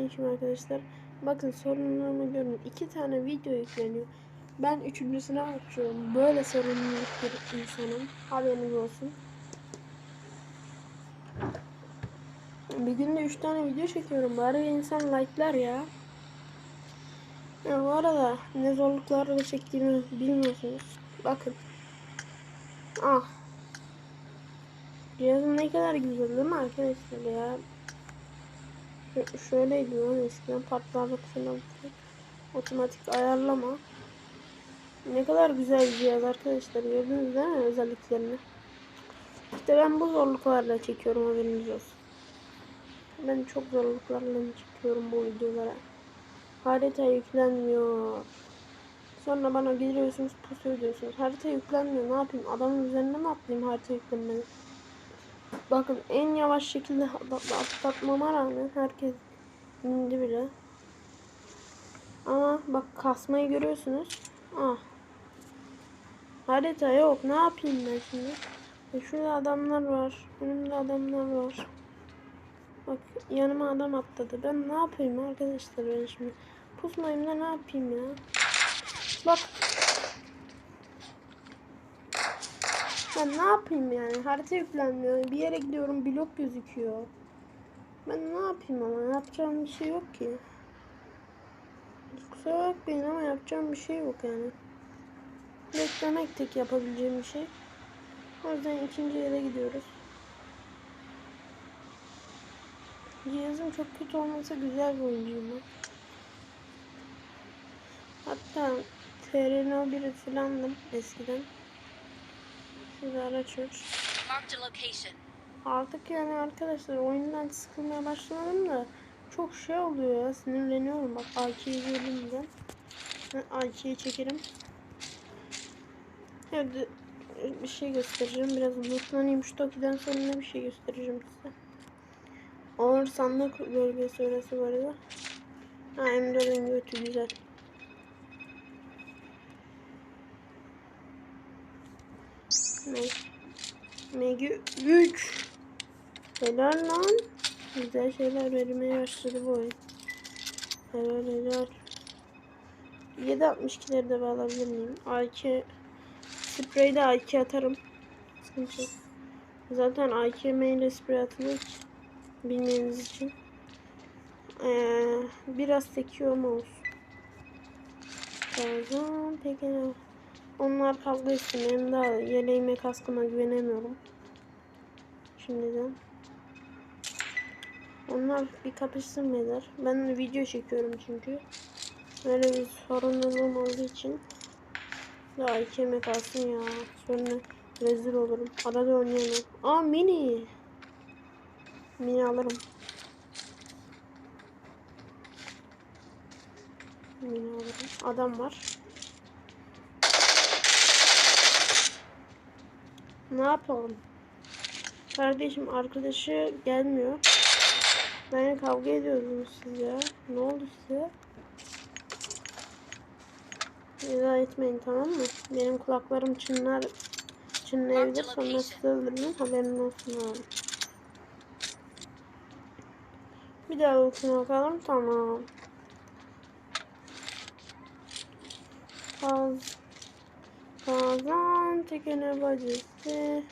Selamünaleyküm arkadaşlar. Bakın sorunlarımı görün. İki tane video yükleniyor. Ben üçüncüsüne bakıyorum. Böyle sorunlu bir insanım. Haberiniz olsun. Bir günde üç tane video çekiyorum. Bari insan like'lar ya. ya. Bu arada ne zorluklarla çektiğimi bilmiyorsunuz. Bakın. Ah. Cihazım ne kadar güzel değil mi arkadaşlar ya? Şöyleydi lan eskiden patlarlık falan otomatik ayarlama. Ne kadar güzel bir cihaz arkadaşlar gördünüz değil mi özelliklerini? İşte ben bu zorluklarla çekiyorum haberiniz olsun. Ben çok zorluklarla çekiyorum bu videolara. Harita yüklenmiyor. Sonra bana geliyorsunuz pusu diyorsunuz harita yüklenmiyor ne yapayım? Adamın üzerine mi atlayayım harita yüklenmedi Bakın en yavaş şekilde atla- atlatmama rağmen herkes indi bile. Ama bak kasmayı görüyorsunuz. Ah. Harita yok. Ne yapayım ben şimdi? E şurada adamlar var. Önümde adamlar var. Bak yanıma adam atladı. Ben ne yapayım arkadaşlar ben şimdi? Pusmayayım da ne yapayım ya? Bak Ben ne yapayım yani? Harita yüklenmiyor. Bir yere gidiyorum blok gözüküyor. Ben ne yapayım ama yapacağım bir şey yok ki. Kusura bakmayın ama yapacağım bir şey yok yani. Beklemek tek yapabileceğim bir şey. O yüzden ikinci yere gidiyoruz. Cihazım çok kötü olmasa güzel bir oyuncuyum. Hatta TRNO 1'i filandım eskiden. Şurada araç var. Artık yani arkadaşlar oyundan sıkılmaya başlamadım da çok şey oluyor ya sinirleniyorum. Bak AK'yi görünce ben AK'yi çekerim Hadi bir şey göstereceğim. Biraz lootlanayım. Şu Toki'den sonra ne bir şey göstereceğim size. Ağır sandık bölgesi orası bu arada. Ha M4'ün götü güzel Ne? Megi 3 Helal lan. Güzel şeyler vermeye başladı bu oyun. Helal helal. 7.62'leri de alabilir miyim? AK Sprey de AK atarım. Sıkıntı yok. Zaten AK ile sprey atılıyor ki. Bilmeniz için. Ee, biraz sekiyor mu olsun. Bazen peki onlar kavga etsin. Benim daha yeleğime kaskıma güvenemiyorum. Şimdiden. Onlar bir kapışsın beyler. Ben de video çekiyorum çünkü. Böyle bir sorumluluğum olduğu için. Daha iki yemek kalsın ya. Sonra rezil olurum. Arada oynayamam. Aa mini. Mini alırım. Mini alırım. Adam var. Ne yapalım? Kardeşim arkadaşı gelmiyor. Ben kavga ediyordunuz siz ya. Ne oldu size? Veda etmeyin tamam mı? Benim kulaklarım çınlar çınlayabilir sonra size öldürürüm haberin olsun abi. Bir daha ultuna bakalım tamam. Kaz Kazan tekene bacısı.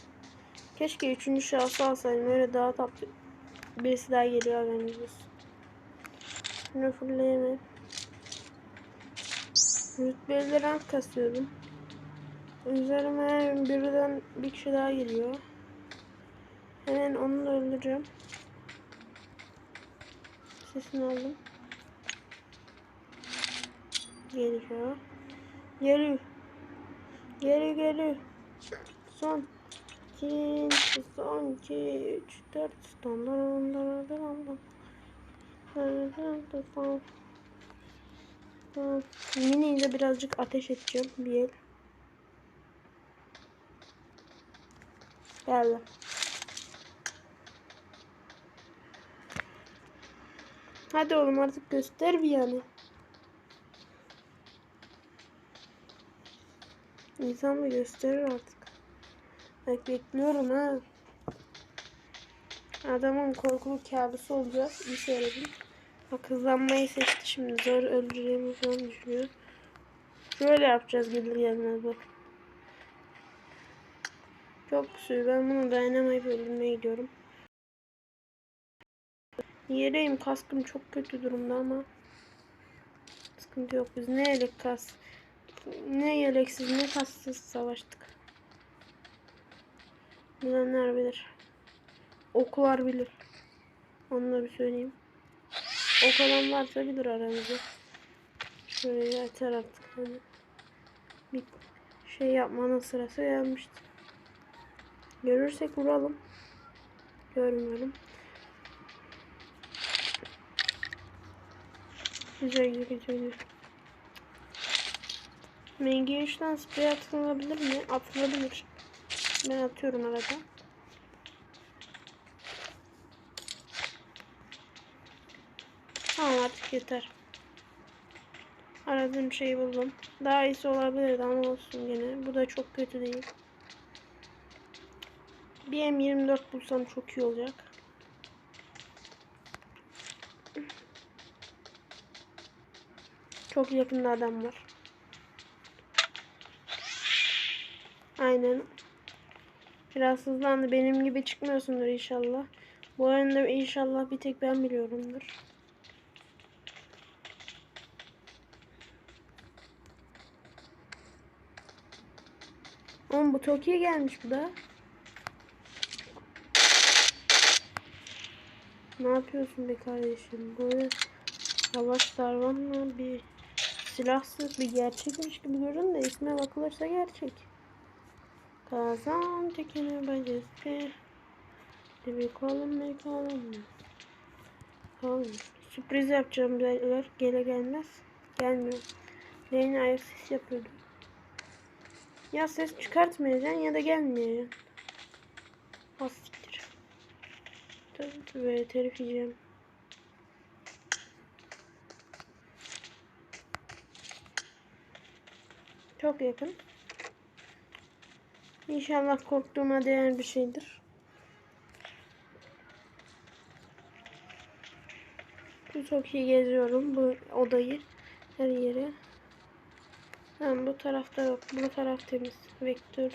Keşke üçüncü şahsı alsaydım. Öyle daha tatlı. Birisi daha geliyor haberiniz olsun. Şunu fulleyemem. Rütbeli rank kasıyordum. Üzerime birden bir kişi daha geliyor. Hemen onu da öldüreceğim. Sesini aldım. Geliyor. Geliyor. Geliyor geliyor. Son. İkinci, son, iki, üç, dört. Dam dam dam dam dam. Dam dam. Mini ile birazcık ateş edeceğim bir el. Geldi. Hadi oğlum artık göster bir yani. İnsan bir gösterir artık. Bak bekliyorum ha. Adamın korkulu kabusu olacak. Bir seyredin. Bak hızlanmayı seçti şimdi. Zor öldüreceğimi falan düşünüyor. Şöyle yapacağız gelir gelmez bak. Çok güzel. Ben bunu dayanamayıp öldürmeye gidiyorum. Yereyim. Kaskım çok kötü durumda ama. Sıkıntı yok. Biz ne yelek kas. Ne yeleksiz ne kassız savaştık. Bilenler bilir. Okular bilir. Onu da bir söyleyeyim. Ok olan varsa bilir aramızda. Şöyle yeter artık. Hani bir şey yapmanın sırası gelmişti. Görürsek vuralım. Görmüyorum. Güzel güzel güzel. MG3'ten sprey atılabilir mi? Atılabilir. Ben atıyorum arada. Tamam artık yeter. Aradığım şeyi buldum. Daha iyisi olabilirdi ama olsun yine. Bu da çok kötü değil. Bir M24 bulsam çok iyi olacak. Çok yakında adam var. Aynen. Biraz hızlandı. Benim gibi çıkmıyorsundur inşallah. Bu oyunda inşallah bir tek ben biliyorumdur. Oğlum bu Tokyo gelmiş bu da. Ne yapıyorsun be kardeşim? Böyle savaş darvanla bir silahsız bir gerçekmiş gibi görün de isme bakılırsa gerçek. Kazan tekini bacası. Bir kolum bir kolum. Kolum. Sürpriz yapacağım beyler. Gele gelmez. Gelmiyor. Leyna ayak ses yapıyordu. Ya ses çıkartmayacaksın ya da gelmeyeceksin. Az siktir. Tabii tabii yiyeceğim. Çok yakın. İnşallah korktuğuma değer bir şeydir. Çok iyi geziyorum bu odayı. Her yeri. Tamam bu tarafta yok. Bu taraf temiz. Vektör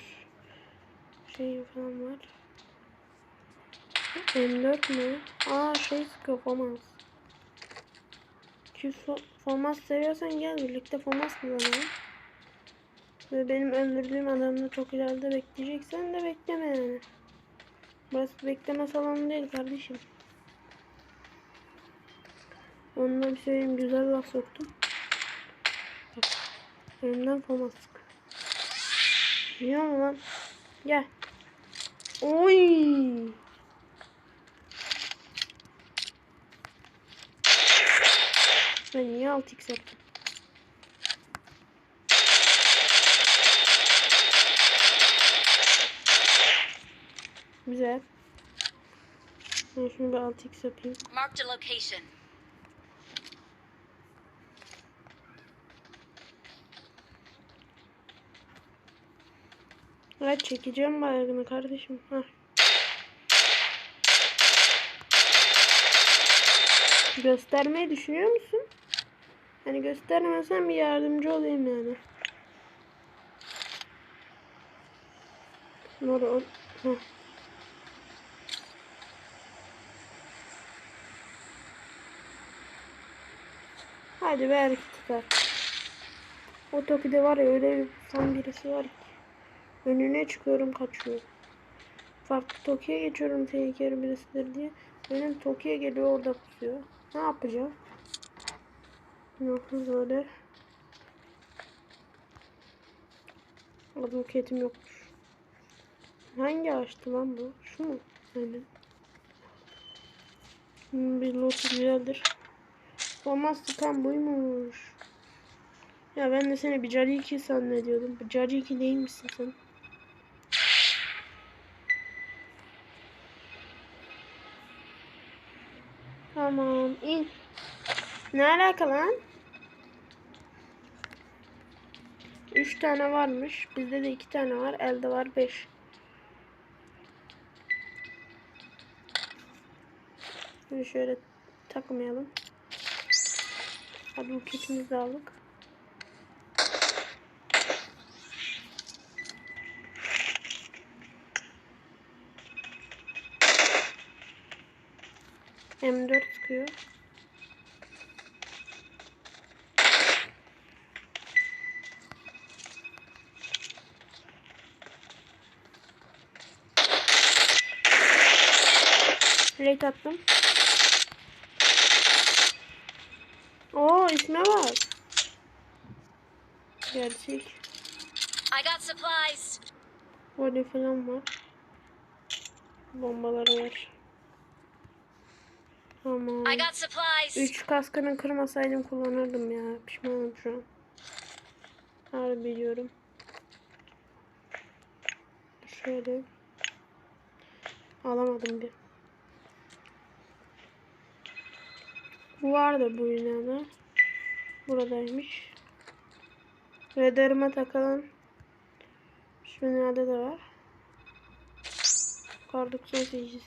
şey falan var. M4 mü? Aa şey sıkıyor FOMAS. Ki FOMAS seviyorsan gel birlikte FOMAS kullanalım. Ve benim öldürdüğüm adamı çok ileride bekleyeceksen de bekleme yani. Burası bekleme salonu değil kardeşim. Onunla bir söyleyeyim güzel laf soktum. Bak. Elimden fama sık. Biliyor musun lan? Gel. Oy. Ben niye 6x yaptım? Güzel. Ben şimdi bir 6x yapayım. Marked a location. Evet çekeceğim bayrağını kardeşim. Heh. Göstermeyi düşünüyor musun? Hani göstermesen bir yardımcı olayım yani. Doğru. Heh. Hadi hareket tutar. O Toki'de var ya öyle son birisi var ki. Önüne çıkıyorum kaçıyor. Farklı Toki'ye geçiyorum tehlikeli birisidir diye. Benim Toki'ye geliyor orada pusuyor. Ne yapacağım? Yok böyle. Advoketim yokmuş. Hangi ağaçtı lan bu? Şu mu? Aynen. Hmm, Bir lotu güzeldir. Olmaz sıkan buymuş. Ya ben de seni bir Cari 2 zannediyordum. Bir Cari 2 değil misin sen? Tamam in. Ne alaka lan? Üç tane varmış. Bizde de iki tane var. Elde var beş. Şimdi şöyle takmayalım. Hadi bu kitimizi de aldık. M4 sıkıyor. Plate attım. Oo isme bak. Gerçek. I got supplies. Böyle falan var. Bombaları var. Tamam. I got supplies. 3 kaskını kırmasaydım kullanırdım ya. Pişmanım şu an. Harbi diyorum. Şöyle. Alamadım bir. Bu vardı bu binada. Buradaymış. Radarıma takılan şu binada da var. Kar 98.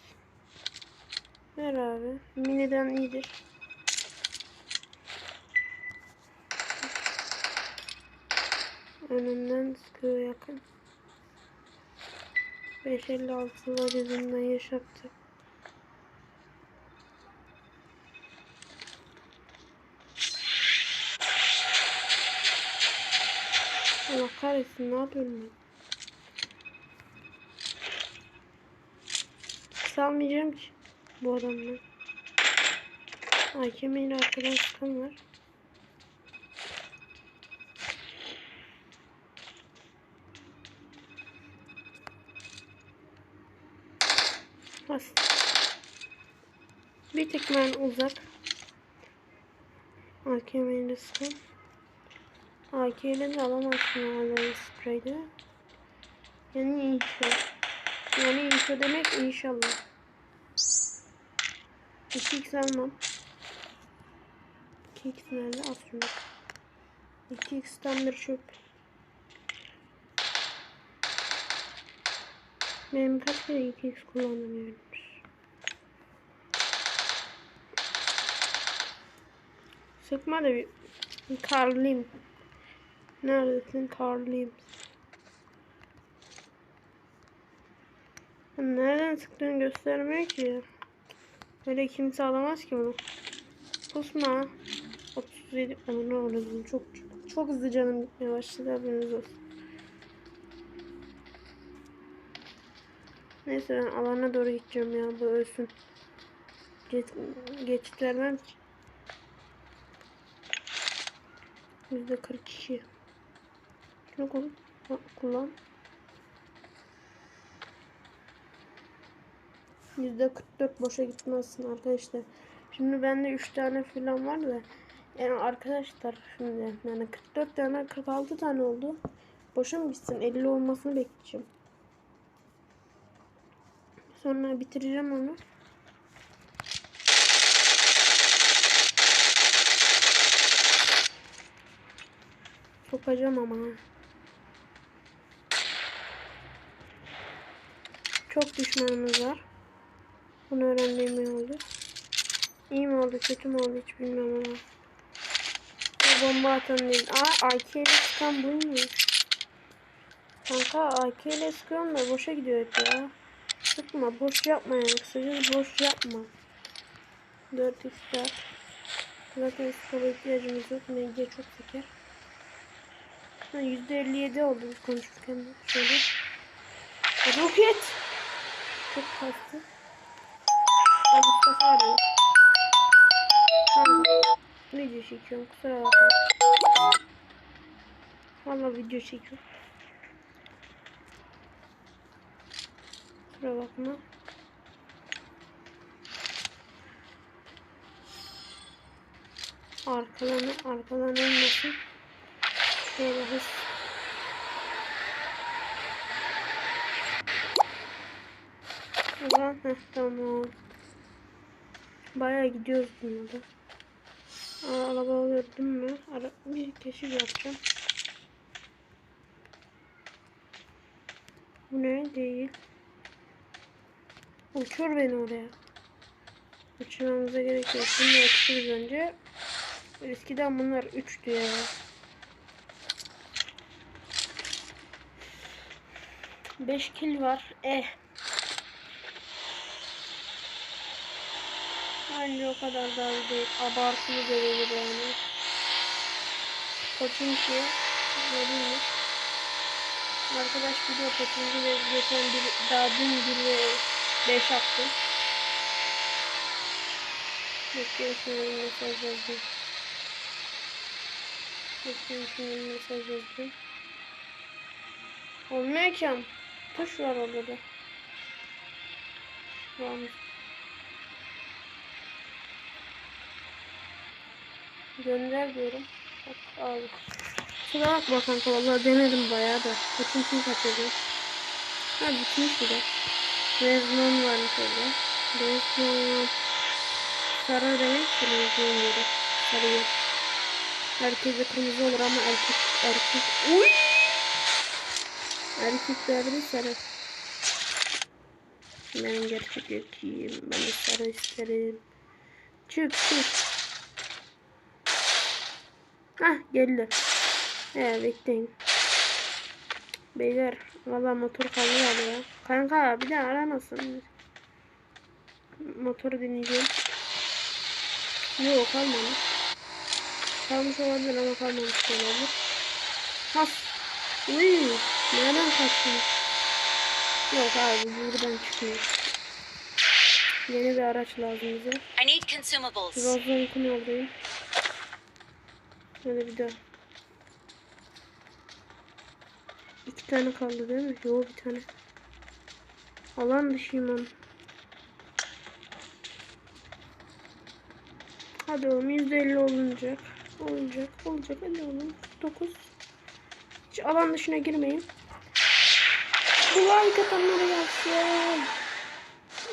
Ver abi. Miniden iyidir. Önünden sıkıyor yakın. 556'lar yüzünden yaşattı. Allah kahretsin ne yapıyorum ben? Salmayacağım ki bu adamla. Hakemeyle arkadan sıkan var. Bas. Bir tek ben uzak. Hakemeyle sıkan. AK'yle de alamazsın herhalde spreyde. Yani inşallah. Yani inşa demek inşallah. 2x almam. 2x nerede? Al şunu. 2x tam bir çöp. Benim kaç kere 2x kullanamıyormuş. Sıkma da bir karlıyım. Neredesin karlıyım. Nereden sıktığını göstermiyor ki. Öyle kimse alamaz ki bunu. Pusma. 37 ama ne oldu çok çok hızlı canım gitmeye başladı haberiniz olsun. Neyse ben alana doğru gideceğim ya bu ölsün. Geç, geçit vermem ki. Yüzde 42. Şunu kullan. kullan. Yüzde 44 boşa gitmezsin arkadaşlar. Şimdi bende 3 tane falan var da. Yani arkadaşlar şimdi yani 44 tane 46 tane oldu. Boşa mı gitsin? 50 olmasını bekleyeceğim. Sonra bitireceğim onu. Sokacağım ama. Çok düşmanımız var. Bunu öğrendiğim iyi oldu. İyi mi oldu kötü mü oldu hiç bilmiyorum ama. Bu bomba atan değil. Aa AK ile sıkan buymuş. Kanka AK ile sıkıyorum da boşa gidiyor hep ya. Sıkma boş yapma yani. Kısacası boş yapma. 4 ister. Zaten skala ihtiyacımız yok. MG çok seker. Ha, %57 oldu konuşurken. Şöyle. Roket. Çok kastı. Aa, Mustafa arıyor. Tamam. Video çekiyorum kusura bakma. Valla video çekiyorum. Kusura bakma. Arkalanı arkalanılmasın. Şöyle hız. Ulan heh tamam. Bayağı gidiyoruz bununla Aa, araba alıyordum mu? Ara bir keşif yapacağım. Bu ne? Değil. Uçur beni oraya. Uçurmamıza gerek yok. Bunu uçuruz önce. Eskiden bunlar 3'tü ya. Beş kill var. Eh. Bence o kadar da değil. Abartılı derecede yani. Koçunki verilmiş. Arkadaş biliyor Koçunki ve geçen bir, daha dün bir ve 5 attı. Bekliyorum şimdi mesaj yazdım. Bekliyorum şimdi mesaj yazdım. Olmuyor ki. Tuş var orada da. Varmış. Gönder diyorum. Bak abi. Şuna bakma kanka vallahi denedim bayağı da. Kaçın kim kaçırdı? Ha bitmiş bile. Reznon varmış orada. Reznon. Sarı demek ki Reznon yeri. Sarı yer. Herkese kırmızı olur ama erkek erkek. Uy! Erkeklerde sarı. Ben gerçek erkeğim. Ben de sarı isterim. Çık çık. Hah geldi. He bekleyin. Beyler valla motor kalıyor ya. Kanka bir de aramasın. Motoru dinleyeceğim. Yok kalmamış. Kalmış olabilir ama kalmamış olabilir. Has. Uy. Nereden kaçtın? Yok abi buradan çıkıyor. Yeni bir araç lazım bize. I need consumables. Rozlank'ın oradayım. Şöyle bir daha. İki tane kaldı değil mi? Yok bir tane. Alan dışıyım onu. Hadi oğlum %50 olunacak. Olacak. Olacak. Hadi oğlum. 9. Hiç alan dışına girmeyin. Bu like atanlara gelsin.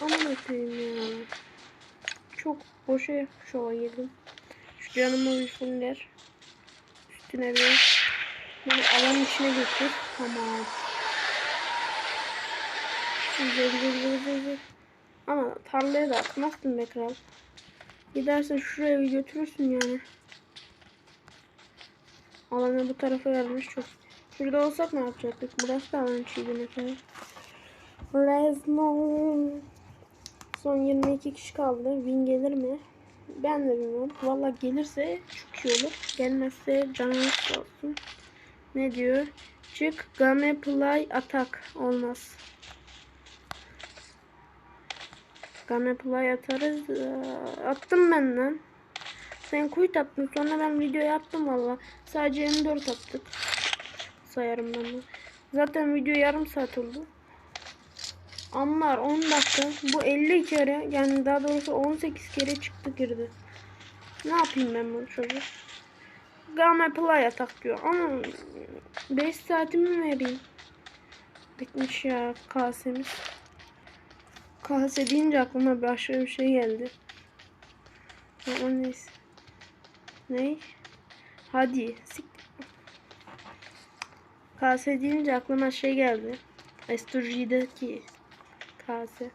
Aman öpeyim ya. Çok boşa şova girdim. Şu canımı bir fuller. Üstüne bir bunu alan içine götür. Tamam. Güzel güzel güzel. Ama tarlaya da atmazsın be kral. Gidersen şuraya bir götürürsün yani. Alanı bu tarafa vermiş çok. Şurada olsak ne yapacaktık? Burası da alan içiydi mesela. Resmo. Son 22 kişi kaldı. Win gelir mi? Ben de bilmiyorum. Valla gelirse çok iyi olur. Gelmezse canınız olsun. Ne diyor? Çık game play atak. Olmaz. Game play atarız. Ee, Attım ben lan. Sen kuyut attın. Sonra ben video yaptım valla. Sadece M4 attık. Sayarım ben de. Zaten video yarım saat oldu. Anlar 10 dakika. Bu 50 kere yani daha doğrusu 18 kere çıktı girdi. Ne yapayım ben bu çocuk? Game play atak diyor ama 5 saatimi mi vereyim? Bitmiş ya kasemiz. Kase deyince aklıma başka bir şey geldi. Ama neyse. Ne? Hadi. Sik. Kase deyince aklıma şey geldi. Esturji'deki kase.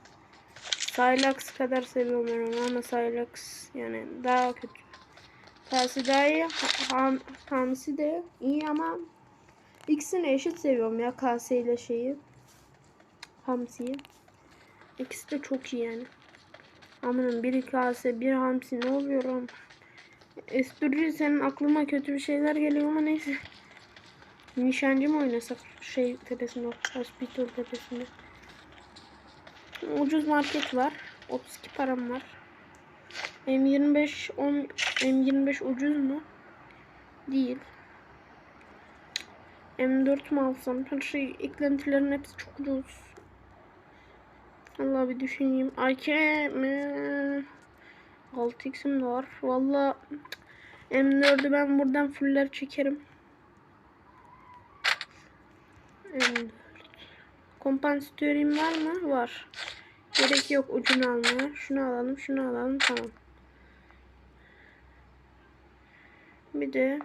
Sylax kadar seviyorum onu ama Sylax yani daha kötü. Kase daha iyi. Ha- ham- hamsi de iyi ama ikisini eşit seviyorum ya kase ile şeyi. Hamsiyi. İkisi de çok iyi yani. Amanın biri kase bir hamsi ne oluyorum? Esturji senin aklıma kötü bir şeyler geliyor ama neyse. Nişancı mı oynasak şey tepesinde, hospital tepesinde. Ucuz market var. 32 param var. M25 10 M25 ucuz mu? Değil. M4 mu alsam? Her şey eklentilerin hepsi çok ucuz. Allah bir düşüneyim. AK mi? 6x'im de var. Valla M4'ü ben buradan fuller çekerim. M4. Kompansatörüm var mı? Var. Gerek yok ucunu almaya. Şunu alalım, şunu alalım. Tamam. Bir de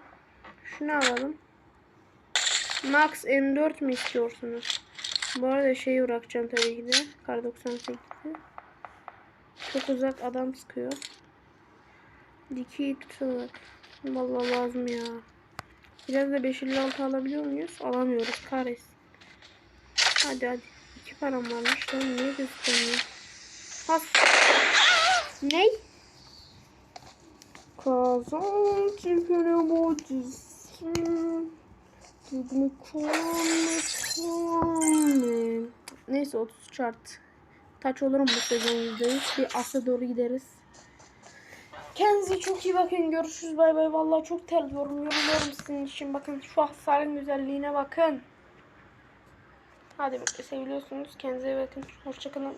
şunu alalım. Max M4 mi istiyorsunuz? Bu arada şeyi bırakacağım tabii ki de. Kar 98'i. Çok uzak adam sıkıyor. Dikey tutarak. Vallahi lazım ya. Biraz da 556 alabiliyor muyuz? Alamıyoruz. Kahretsin. Hadi hadi. İki param varmış. Lan niye göstermiyor? Has. Ney? Kazan çirkene bacısın. Gidme kullanma. Neyse 30 çart. Taç olurum bu sezon %100. Bir asla doğru gideriz. Kendinize çok iyi bakın. Görüşürüz. Bay bay. Vallahi çok terliyorum. Yoruluyorum sizin için. Bakın şu hasarın güzelliğine bakın. Hadi bekle seviyorsunuz. Kendinize iyi bakın. Hoşçakalın.